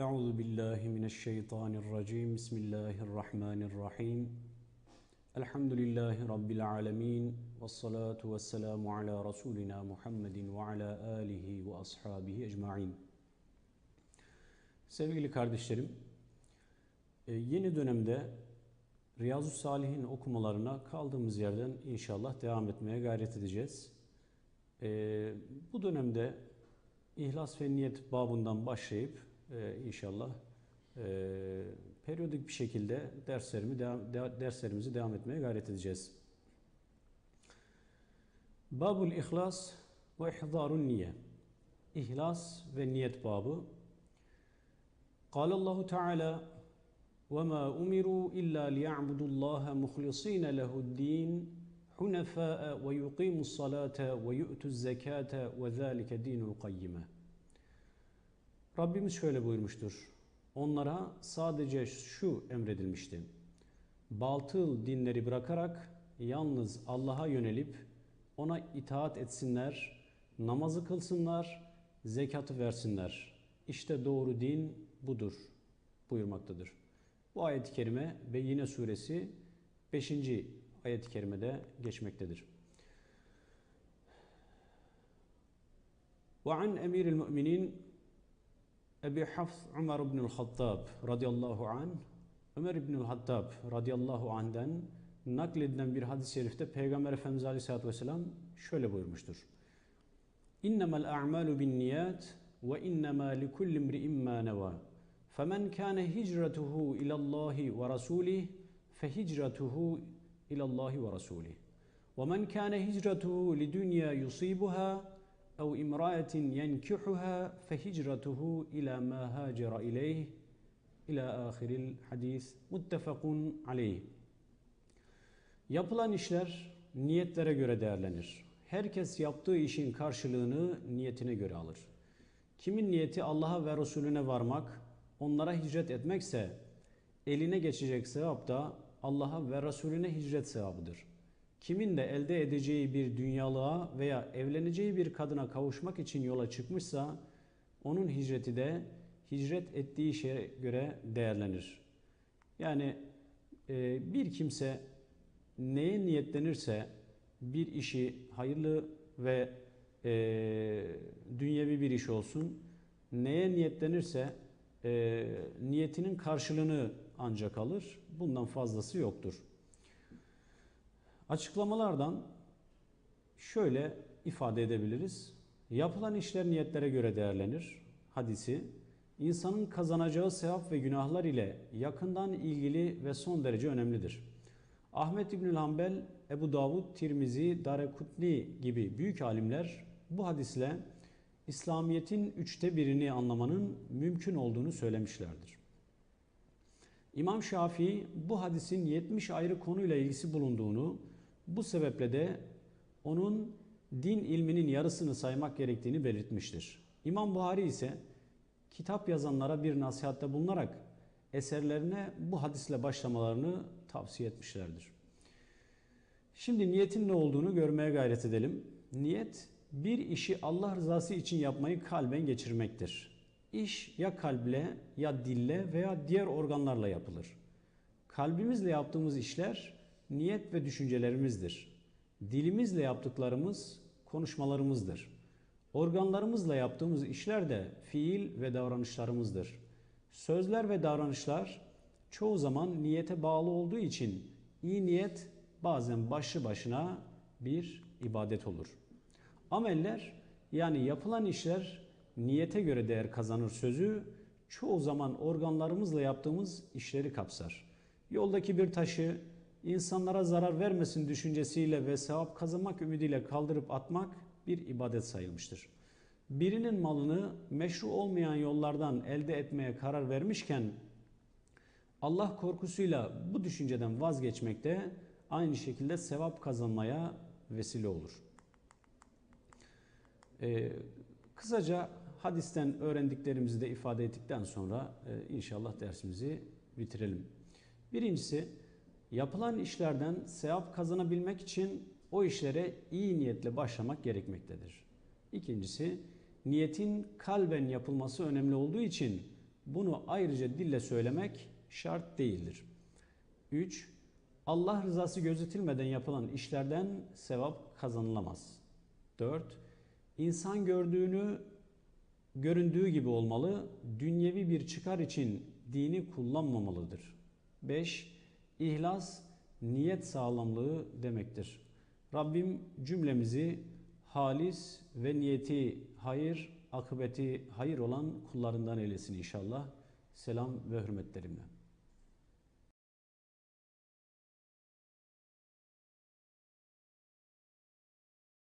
Euzu billahi mineşşeytanirracim. Bismillahirrahmanirrahim. Elhamdülillahi rabbil alamin. Ves salatu vesselamu ala rasulina Muhammedin ve ala alihi ve ashabihi ecmaîn. Sevgili kardeşlerim, e, yeni dönemde Riyazu Salihin okumalarına kaldığımız yerden inşallah devam etmeye gayret edeceğiz. E, bu dönemde İhlas ve niyet babından başlayıp e, inşallah e, periyodik bir şekilde derslerimi devam, de, derslerimizi devam etmeye gayret edeceğiz. Babul İhlas ve İhdarun Niye İhlas ve niyet babı قال الله تعالى وما أمروا إلا ليعبدوا الله مخلصين له الدين حنفاء ويقيموا الصلاة ويؤتوا الزكاة وذلك دين القيمة Rabbimiz şöyle buyurmuştur. Onlara sadece şu emredilmişti. Baltıl dinleri bırakarak yalnız Allah'a yönelip ona itaat etsinler, namazı kılsınlar, zekatı versinler. İşte doğru din budur buyurmaktadır. Bu ayet-i kerime Beyyine suresi 5. ayet-i kerimede geçmektedir. Ve an emiril müminin أبي حفص Umar ibn al-Hattab radıyallahu an Ömer ibn al-Hattab radıyallahu an'den nakledilen bir hadis-i şerifte Peygamber Efendimiz Aleyhisselatü Vesselam şöyle buyurmuştur. İnnemel a'malu bin niyat ve innema li kulli imri'in ma neva. Femen kâne hicretuhu ilallahi ve rasulih fe hicretuhu ilallahi ve rasulih. Ve men kâne hicretuhu li dünya yusibuha أو امرأة ينكحها فهجرته إلى ما هاجر إليه إلى آخر الحديث متفق عليه Yapılan işler niyetlere göre değerlenir. Herkes yaptığı işin karşılığını niyetine göre alır. Kimin niyeti Allah'a ve Resulüne varmak, onlara hicret etmekse eline geçecek sevap da Allah'a ve Resulüne hicret sevabıdır. Kimin de elde edeceği bir dünyalığa veya evleneceği bir kadına kavuşmak için yola çıkmışsa onun hicreti de hicret ettiği şeye göre değerlenir. Yani e, bir kimse neye niyetlenirse bir işi hayırlı ve e, dünyevi bir iş olsun neye niyetlenirse e, niyetinin karşılığını ancak alır. Bundan fazlası yoktur. Açıklamalardan şöyle ifade edebiliriz. Yapılan işler niyetlere göre değerlenir. Hadisi, insanın kazanacağı sevap ve günahlar ile yakından ilgili ve son derece önemlidir. Ahmet İbnül Hanbel, Ebu Davud, Tirmizi, Darekutni gibi büyük alimler bu hadisle İslamiyet'in üçte birini anlamanın mümkün olduğunu söylemişlerdir. İmam Şafii bu hadisin 70 ayrı konuyla ilgisi bulunduğunu, bu sebeple de onun din ilminin yarısını saymak gerektiğini belirtmiştir. İmam Buhari ise kitap yazanlara bir nasihatte bulunarak eserlerine bu hadisle başlamalarını tavsiye etmişlerdir. Şimdi niyetin ne olduğunu görmeye gayret edelim. Niyet bir işi Allah rızası için yapmayı kalben geçirmektir. İş ya kalple ya dille veya diğer organlarla yapılır. Kalbimizle yaptığımız işler niyet ve düşüncelerimizdir. Dilimizle yaptıklarımız konuşmalarımızdır. Organlarımızla yaptığımız işler de fiil ve davranışlarımızdır. Sözler ve davranışlar çoğu zaman niyete bağlı olduğu için iyi niyet bazen başlı başına bir ibadet olur. Ameller yani yapılan işler niyete göre değer kazanır sözü çoğu zaman organlarımızla yaptığımız işleri kapsar. Yoldaki bir taşı insanlara zarar vermesin düşüncesiyle ve sevap kazanmak ümidiyle kaldırıp atmak bir ibadet sayılmıştır. Birinin malını meşru olmayan yollardan elde etmeye karar vermişken Allah korkusuyla bu düşünceden vazgeçmekte aynı şekilde sevap kazanmaya vesile olur. Ee, kısaca hadisten öğrendiklerimizi de ifade ettikten sonra e, inşallah dersimizi bitirelim. Birincisi yapılan işlerden sevap kazanabilmek için o işlere iyi niyetle başlamak gerekmektedir. İkincisi niyetin kalben yapılması önemli olduğu için Bunu ayrıca dille söylemek şart değildir. 3. Allah rızası gözetilmeden yapılan işlerden sevap kazanılamaz. 4. İnsan gördüğünü göründüğü gibi olmalı, dünyevi bir çıkar için dini kullanmamalıdır. 5. İhlas, niyet sağlamlığı demektir. Rabbim cümlemizi halis ve niyeti hayır, akıbeti hayır olan kullarından eylesin inşallah. Selam ve hürmetlerimle.